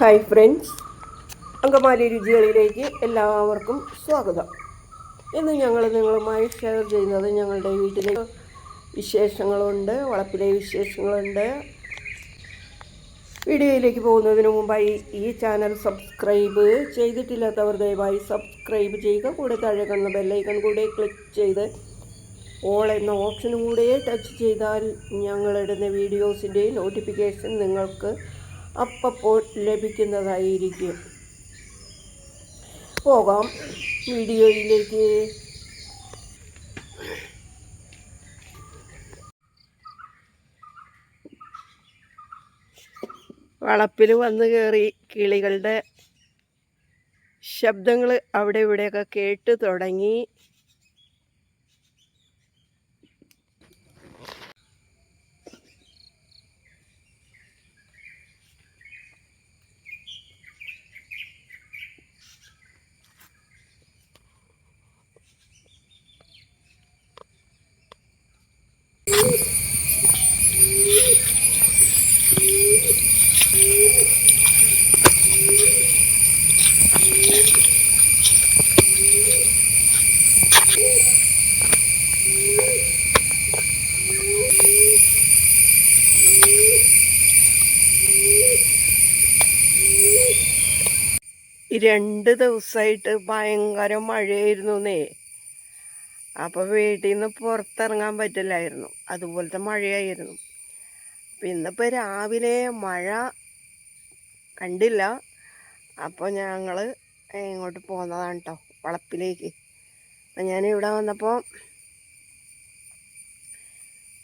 Hi friends Angamaly രുചികളിലേക്ക് എല്ലാവർക്കും സ്വാഗതം. ഇന്ന് ഞങ്ങൾ നിങ്ങളുമായി ഷെയർ ചെയ്യുന്നത് ഞങ്ങളുടെ വീട്ടിലെ വിശേഷങ്ങളുണ്ട് വളപ്പിലെ വിശേഷങ്ങളുണ്ട്. വീഡിയോയിലേക്ക് പോകുന്നതിന് മുമ്പായി ഈ ചാനൽ സബ്സ്ക്രൈബ് ചെയ്തിട്ടില്ലാത്തവർ ദയവായി സബ്സ്ക്രൈബ് ചെയ്യുക. കൂടെ താഴെ കാണുന്ന ബെല്ലൈക്കൺ കൂടെ ക്ലിക്ക് ചെയ്ത് ഓൾ എന്ന ഓപ്ഷനും കൂടെ ടച്ച് ചെയ്താൽ ഞങ്ങളിടുന്ന വീഡിയോസിന്റെ നോട്ടിഫിക്കേഷൻ നിങ്ങൾക്ക് അപ്പോൾ ലഭിക്കുന്നതായിരിക്കും. പോകാം. വീഡിയോയിലേക്ക്. വളപ്പിൽ വന്നു കയറി കിളികളുടെ ശബ്ദങ്ങൾ അവിടെ ഇവിടെയൊക്കെ കേട്ട് തുടങ്ങി. രണ്ട് ദിവസമായിട്ട് ഭയങ്കര മഴയായിരുന്നു എന്നേ അപ്പോൾ വീട്ടിൽ നിന്ന് പുറത്തിറങ്ങാൻ പറ്റില്ലായിരുന്നു. അതുപോലത്തെ മഴയായിരുന്നു. ഇന്നിപ്പോൾ രാവിലെ മഴ കണ്ടില്ല. അപ്പോൾ ഞങ്ങൾ ഇങ്ങോട്ട് പോകുന്നതാണ് കേട്ടോ വളപ്പിലേക്ക്. അപ്പം ഞാൻ ഇവിടെ വന്നപ്പോൾ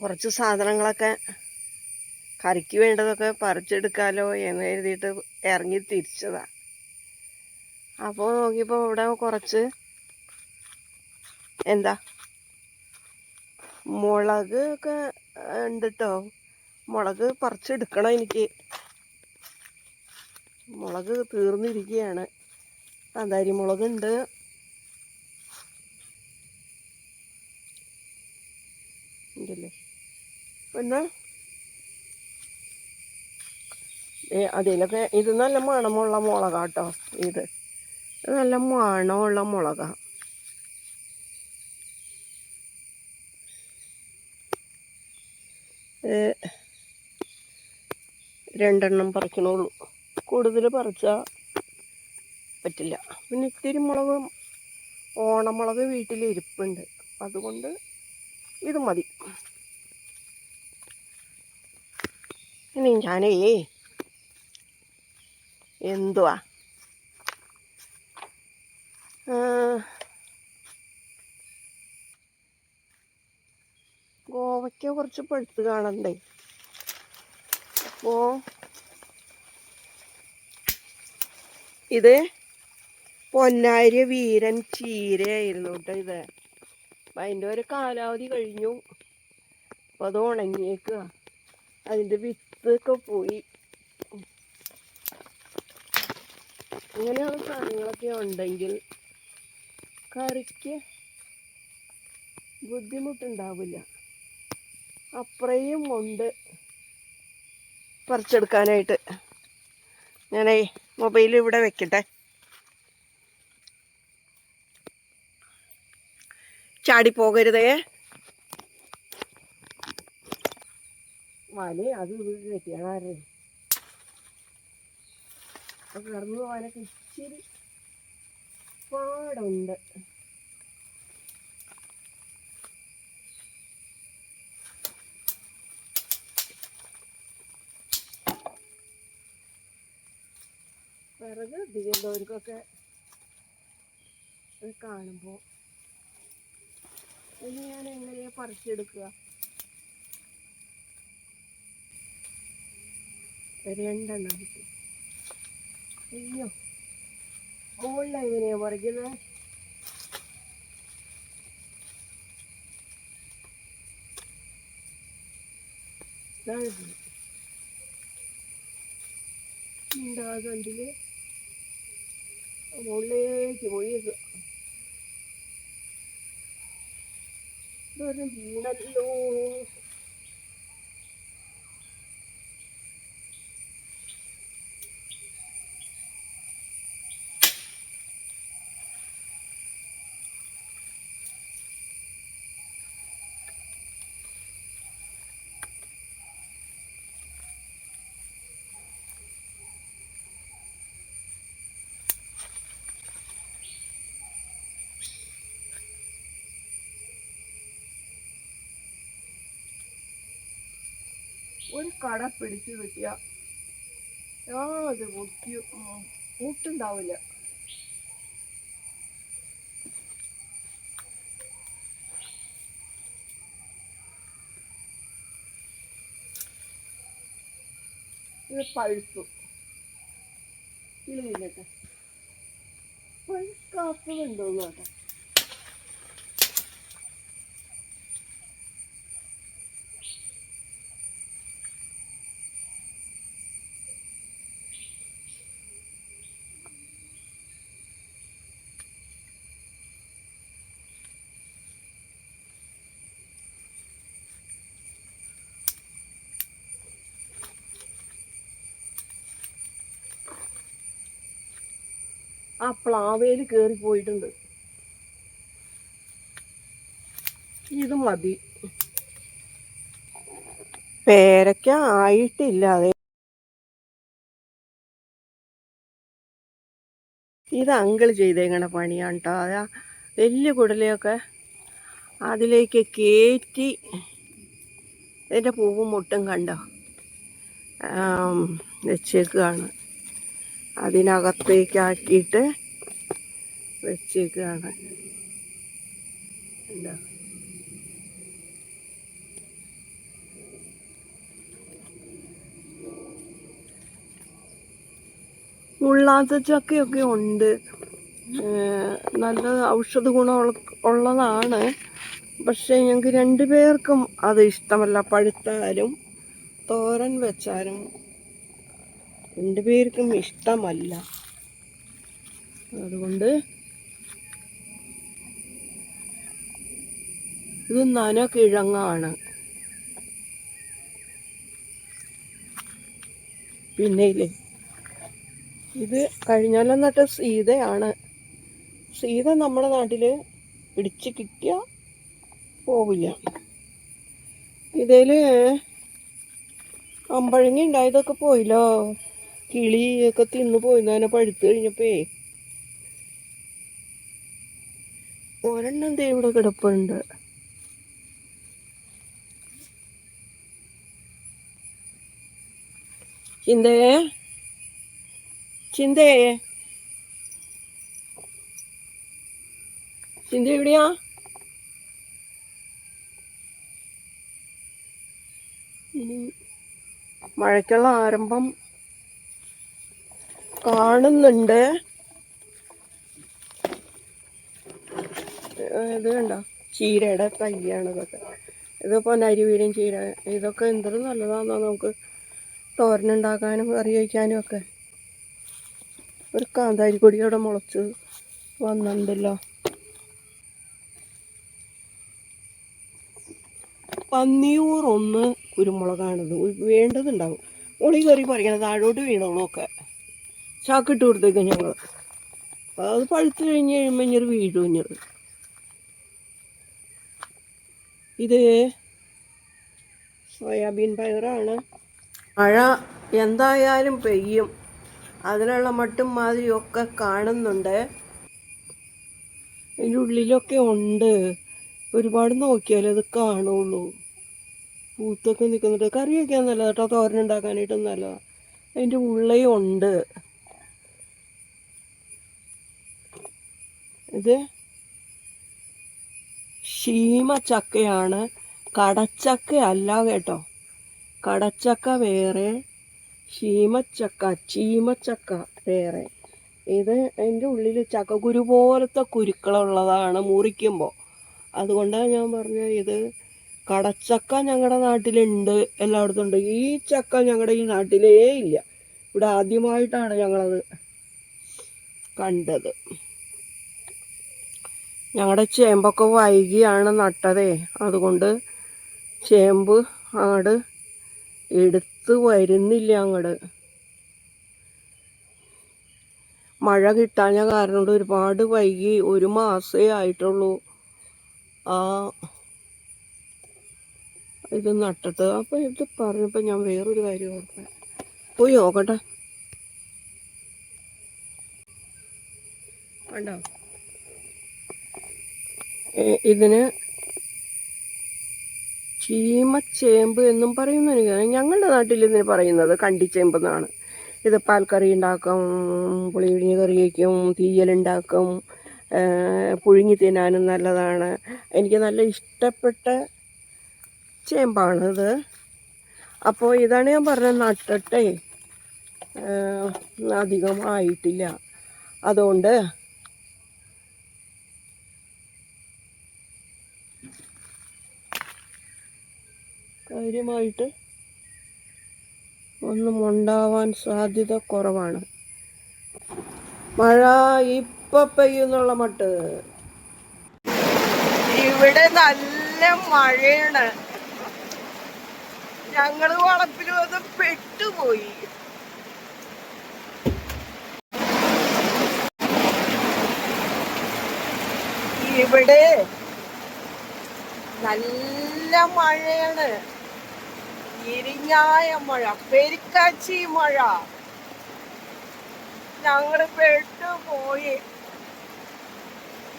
കുറച്ച് സാധനങ്ങളൊക്കെ കറിക്ക് വേണ്ടതൊക്കെ പറിച്ചെടുക്കാമല്ലോ എന്ന് കരുതിയിട്ട് ഇറങ്ങി തിരിച്ചതാണ് അപ്പോൾ നോക്കിയപ്പോൾ ഇവിടെ കുറച്ച് എന്താ മുളക് ഒക്കെ ഉണ്ട് കേട്ടോ മുളക് പറിച്ചെടുക്കണം എനിക്ക്. മുളക് തീർന്നിരിക്കുകയാണ് കാന്താരി മുളകുണ്ട് ഉണ്ടല്ലേ പിന്നെ അതിലൊക്കെ ഇത് നല്ല മണമുള്ള മുളകാട്ടോ ഇത്. നല്ല മണമുള്ള മുളകാണ് രണ്ടെണ്ണം പറിക്കണുള്ളൂ. കൂടുതൽ പറിച്ചാൽ പറ്റില്ല. പിന്നെ ഇത്തിരി മുളക് ഓണമുളക് വീട്ടിൽ ഇരിപ്പുണ്ട്. അതുകൊണ്ട് ഇത് മതി. ഇനി ഞാനേ എന്തുവാ? ഗോവയ്ക്ക കുറച്ച് പഴുത്ത് കാണണ്ടേ? അപ്പോൾ ഇത് പൊന്നാരി വീരൻ ചീരയായിരുന്നു കേട്ടോ ഇത്. അപ്പം അതിന്റെ ഒരു കാലാവധി കഴിഞ്ഞു. അപ്പൊ അത് ഉണങ്ങിയേക്കുക അതിന്റെ വിത്തൊക്കെ പോയി. അങ്ങനെയുള്ള സാധനങ്ങളൊക്കെ ഉണ്ടെങ്കിൽ കറിക്ക് ബുദ്ധിമുട്ടുണ്ടാവില്ല. അപ്രയും ഉണ്ട് പറിച്ചെടുക്കാനായിട്ട്. ഞാനേ മൊബൈൽ ഇവിടെ വെക്കട്ടെ. ചാടിപ്പോകരുതേ വല അത് ഇത് കെട്ടിയാണാരേ കടന്നു പോകാനൊക്കെ ഇച്ചിരി പാടുണ്ട് വിറക് തീരുന്നവർക്കൊക്കെ കാണുമ്പോ. ഇനി ഞാൻ എങ്ങനെയാ പറിച്ചെടുക്കുക? രണ്ടെണ്ണം കിട്ടി. അയ്യോ. മുകളിൽ എങ്ങനെയാ പറിക്കുന്നത് ഉണ്ടാകണ്ടിൽ മുകളിലേക്ക് പോയത് ഇതൊരു വീണല്ലോ. ഒരു കട പിടിച്ചു കിട്ടിയ യാത് മുട്ടി കൂട്ടുണ്ടാവില്ല പഴുത്തു. കിളിയില്ലട്ടെ പഴുക്കാത്തതുണ്ടോ നോട്ടെ ആ പ്ലാവേൽ കയറി പോയിട്ടുണ്ട്. ഇത് മതി. പേരക്ക ആയിട്ടില്ല. അതെ. ഇത് അങ്കിൾ ചെയ്തേക്കണ പണിയാണ് കേട്ടോ അതാ വലിയ കുടലയൊക്കെ അതിലേക്ക് കയറ്റി ഇതിന്റെ പൂവും മുട്ടും കണ്ടോ? വെച്ചേക്കാണ്. അതിനകത്തേക്കാക്കിയിട്ട് വെച്ചേക്കാണ്. എന്താ മുള്ളാത്ത ചക്കയൊക്കെ ഉണ്ട് നല്ല ഔഷധ ഗുണം ഉള്ളതാണ്. പക്ഷേ ഞങ്ങൾക്ക് രണ്ടു പേർക്കും അത് ഇഷ്ടമല്ല. പഴുത്താലും തോരൻ വെച്ചാലും രണ്ടുപേർക്കും ഇഷ്ടമല്ല. അതുകൊണ്ട് ഇത് നനകിഴങ്ങാണ് പിന്നെ ഇല്ലേ ഇത് കഴിഞ്ഞാലും നട്ട സീതയാണ്. സീത നമ്മുടെ നാട്ടിൽ പിടിച്ച് കിട്ടിയ പോവില്ല. ഇതിൽ അമ്പഴങ്ങി ഉണ്ടായതൊക്കെ പോയില്ലോ? കിളിയൊക്കെ തിന്നു പോയിന്നതിനെ പഴുത്ത് കഴിഞ്ഞപ്പേ. ഒരെണ്ണം ദേ ഇവിടെ കിടപ്പുണ്ട്. ചിന്തയെ ചിന്തയെ ചിന്ത എവിടെയാ? ഇനി മഴയ്ക്കുള്ള ആരംഭം കാണുന്നുണ്ട്. ഇത് കണ്ടോ? ചീരയുടെ തയ്യാണ് ഇതൊക്കെ. ഇതിപ്പോൾ നരിവീടും ചീര. ഇതൊക്കെ എന്തൊരു നല്ലതാണെന്നോ നമുക്ക് തോരനുണ്ടാക്കാനും കറി വയ്ക്കാനും ഒക്കെ. ഒരു കാന്താരി കൊടി അവിടെ മുളച്ച് വന്നിട്ടുണ്ടല്ലോ. പന്നിയൂർ ഒന്ന് വേണ്ടതുണ്ടാവും. ഒളി കറി പറിക്കണം താഴോട്ട് വീണോളൂ ഒക്കെ. ചാക്കിട്ട് കൊടുത്തേക്കാം ഞങ്ങൾ അത് പഴുത്ത് കഴിഞ്ഞ് കഴിയുമ്പോൾ ഇഞ്ഞൊരു വീഴും ഇഞ്ഞത് ഇത് സോയാബീൻ പയറാണ്. മഴ എന്തായാലും പെയ്യും. അതിനുള്ള മട്ടും മാതിരിയൊക്കെ കാണുന്നുണ്ട്. അതിന്റെ ഉള്ളിലൊക്കെ ഉണ്ട്. ഒരുപാട് നോക്കിയാലേ അത് കാണുള്ളൂ. പൂത്തൊക്കെ നിൽക്കുന്നുണ്ട്. കറിയൊക്കെ വയ്ക്കാൻ നല്ലതാ കേട്ടോ. തോരൻ നല്ലതാണ് നല്ലതാ. അതിന്റെ ഉള്ളേ ഉണ്ട്. ഇത് കടച്ചക്ക അല്ല കേട്ടോ. കടച്ചക്ക വേറെ ക്ഷീമച്ചക്ക ചീമച്ചക്ക വേറെ. ഇത് അതിന്റെ ഉള്ളിൽ ചക്കക്കുരു പോലത്തെ കുരുക്കളുള്ളതാണ് മുറിക്കുമ്പോൾ അതുകൊണ്ടാണ് ഞാൻ പറഞ്ഞത് ഇത് കടച്ചക്ക ഞങ്ങളുടെ നാട്ടിലുണ്ട് എല്ലായിടത്തും ഉണ്ട്. ഈ ചക്ക ഞങ്ങളുടെ ഈ നാട്ടിലേ ഇല്ല. ഇവിടെ ആദ്യമായിട്ടാണ് ഞങ്ങളത് കണ്ടത്. ഞങ്ങളുടെ ചേമ്പൊക്കെ വൈകിയാണ് നട്ടതേ. അതുകൊണ്ട് ചേമ്പ് ആട് എടുത്ത് വരുന്നില്ല അങ്ങോട്ട് മഴ കിട്ടാഞ്ഞ കാരണം കൊണ്ട് ഒരുപാട് വൈകി ഒരു മാസേ ആയിട്ടുള്ളൂ. ആ ഇത് നട്ടിട്ട് അപ്പോൾ ഇത് പറഞ്ഞപ്പോൾ ഞാൻ വേറൊരു കാര്യം ഓർക്കാം പോയി നോക്കട്ടെ. കണ്ടോ? ഇതിന് ചീമച്ചേമ്പ് എന്നും പറയുന്ന ഞങ്ങളുടെ നാട്ടിൽ ഇതിന് പറയുന്നത് കണ്ടിച്ചേമ്പ് എന്നാണ് ഇത് പാൽക്കറി ഉണ്ടാക്കും പുളിയിഴിഞ്ഞ് കറി വയ്ക്കും തീയലുണ്ടാക്കും പുഴുങ്ങി തിന്നാനും നല്ലതാണ്. എനിക്ക് നല്ല ഇഷ്ടപ്പെട്ട ചേമ്പാണിത്. അപ്പോൾ ഇതാണ് ഞാൻ പറഞ്ഞത് നട്ടട്ടെ അധികമായിട്ടില്ല അധികം അതുകൊണ്ട് കാര്യമായിട്ട് ഒന്നും ഉണ്ടാവാൻ സാധ്യത കുറവാണ്. മഴ ഇപ്പൊ പെയ്യുന്നുള്ള മട്ട്. ഇവിടെ നല്ല മഴയാണ്. ഞങ്ങൾ വളപ്പിൽ വന്ന് പെട്ടുപോയി. ഇവിടെ നല്ല മഴയാണ്. ഇരിഞ്ഞായ മഴ പെരിക്കാച്ചി മഴ. ഞങ്ങൾ പെട്ടുപോയി.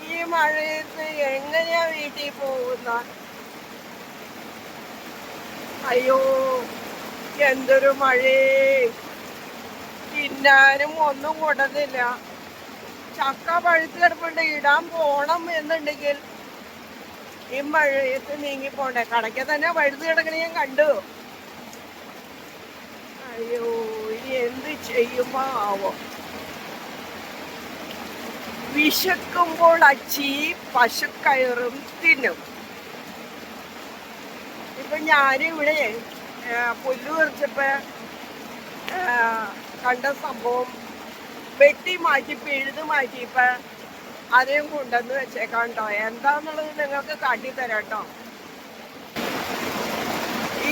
ഈ മഴയത്ത് എങ്ങനെയാ വീട്ടിൽ പോകുന്ന? അയ്യോ എന്തൊരു മഴേ. തിന്നാനും ഒന്നും കൊടുന്നില്ല ചക്ക പഴുത്ത് കിടപ്പുണ്ട് ഇടാൻ പോണം എന്നുണ്ടെങ്കിൽ ഈ മഴയത്ത് നീങ്ങി പോണ്ടേ? കടയ്ക്ക് തന്നെ പഴുത്ത് കിടക്കണ ഞാൻ കണ്ടു. അയ്യോ ഇനി എന്ത് ആവോ വിശക്കുമ്പോൾ അച്ചി പശുക്കയറും തിന്നും. ഇപ്പൊ ഞാനിവിടെ പുല്ല് പറിച്ചപ്പോ കണ്ട സംഭവം വെട്ടി മാറ്റി പിഴുത് മാറ്റിയപ്പോ അതേം കൊണ്ടെന്ന് വെച്ചേക്കാം കേട്ടോ എന്താന്നുള്ളത് നിങ്ങൾക്ക് കാട്ടിത്തരാട്ടോ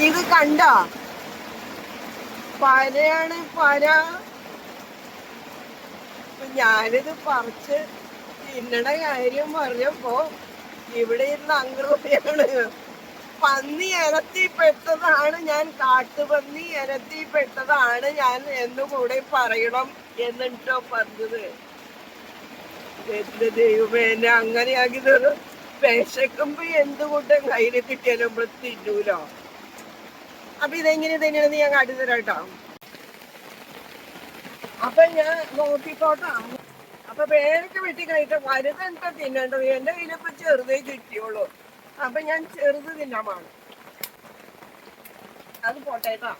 ഇത് കണ്ട? പനയാണ് പര. ഞാനിത് പറിച്ച് തിന്നണ കാര്യം പറഞ്ഞപ്പോ ഇവിടെ ഇരുന്ന് അങ്കറുകയാണ് പന്നി ഇരത്തിപ്പെട്ടതാണ് ഞാൻ കാട്ടുപന്നി ഇരത്തിപ്പെട്ടതാണ് ഞാൻ എന്നുകൂടെ പറയണം എന്നിട്ടോ പറഞ്ഞത്. എന്റെ ദൈവമേ എന്നെ അങ്ങനെയാക്കിയത് വിശക്കുമ്പോ എന്തുകൊണ്ടും കയ്യിൽ കിട്ടിയാലും നമ്മൾ തിന്നൂലോ? അപ്പൊ ഇതെങ്ങനെ തന്നെയാണെന്ന് ഞാൻ കാട്ടി തരാട്ടോ അപ്പൊ ഞാൻ നോക്കിക്കോട്ടാ. അപ്പൊ പേരൊക്കെ വെട്ടി കഴിച്ച വലുതെന്താ തിന്നേണ്ടത്? എന്റെ കയ്യിലിപ്പോ ചെറുതേ കിട്ടിയുള്ളൂ അപ്പൊ ഞാൻ ചെറുത് തിന്നാൻ പാടും. അത് പോട്ടേട്ടാ.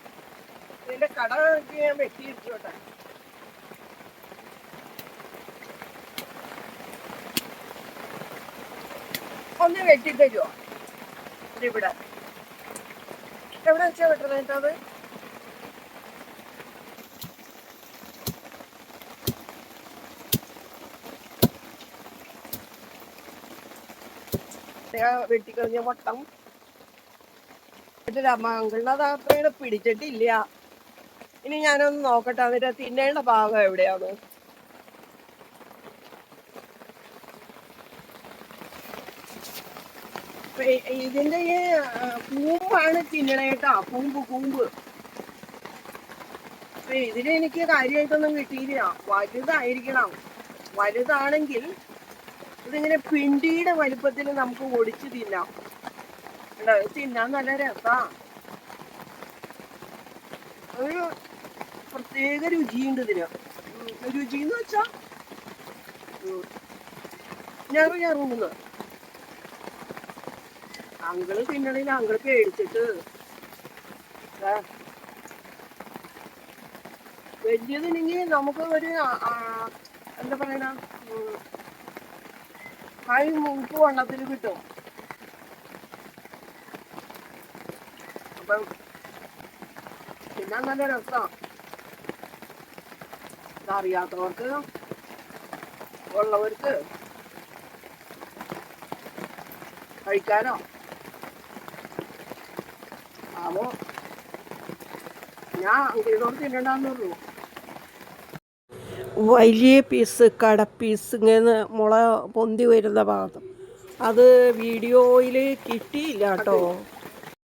ഇതിന്റെ കട ഞാൻ വെട്ടിയിട്ടോട്ടെ ഒന്ന് വെട്ടി തരുമോ ഇവിടെ. എവിടെ വെച്ചാ വെട്ടണേട്ടോ അത് വെട്ടിക്കളഞ്ഞ വട്ടം. മംഗളിനത് അത്രയുടെ പിടിച്ചിട്ടില്ല. ഇനി ഞാനൊന്ന് നോക്കട്ടെ എന്നിട്ട് തിന്നേണ്ട ഭാഗം എവിടെയാണ് ഇപ്പൊ ഇ- ഇതിന്റെ ഈ കൂമ്പാണ് കൂമ്പാണ് തിന്നണേട്ടാ കൂമ്പ് കൂമ്പ്. അപ്പൊ ഇതിന് എനിക്ക് കാര്യമായിട്ടൊന്നും കിട്ടിയില്ല. വലുതായിരിക്കണം. വലുതാണെങ്കിൽ ഇതിങ്ങനെ പിണ്ടിയുടെ വലിപ്പത്തിൽ നമുക്ക് ഒടിച്ച് തിന്നാം? തിന്നാൻ നല്ല രസാ. ഒരു പ്രത്യേക രുചിയുണ്ട് ഇതിന്. രുചി എന്ന് വെച്ചാ ഞറു ഞറുന്ന്. അങ്കിൾ തിന്നണില്ല അങ്കിൾ പേടിച്ചിട്ട്. വലിയതിനെങ്കിൽ നമുക്ക് ഒരു എന്താ പറയണ? കൈ മൂപ്പ് വണ്ണത്തിൽ കിട്ടും. അപ്പം പിന്നെ നല്ല രസം. അറിയാത്തവർക്ക് ഉള്ളവർക്ക് കഴിക്കാനോ? ആവോ ഞാൻ അങ്കിളിനോട് തിന്നണ്ടെന്നുള്ളൂ വലിയ പീസ് കടപ്പീസ് പീസ് ഇങ്ങനെ മുള പൊന്തി വരുന്ന ഭാഗം. അത് വീഡിയോയിൽ കിട്ടിയില്ല കേട്ടോ.